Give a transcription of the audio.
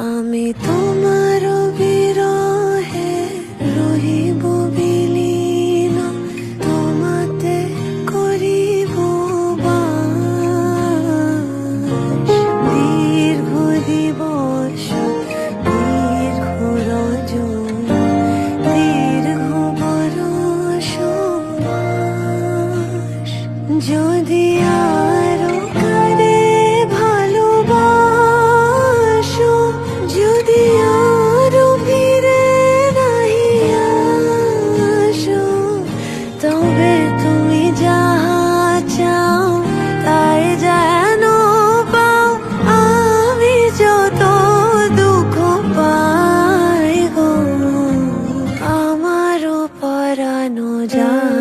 আমি তোমার বিরহে রহিব বিলীন। তোমাতে করিব দীর্ঘ দিবস দীর্ঘ রজ দীর্ঘ বরস যদি のじゃ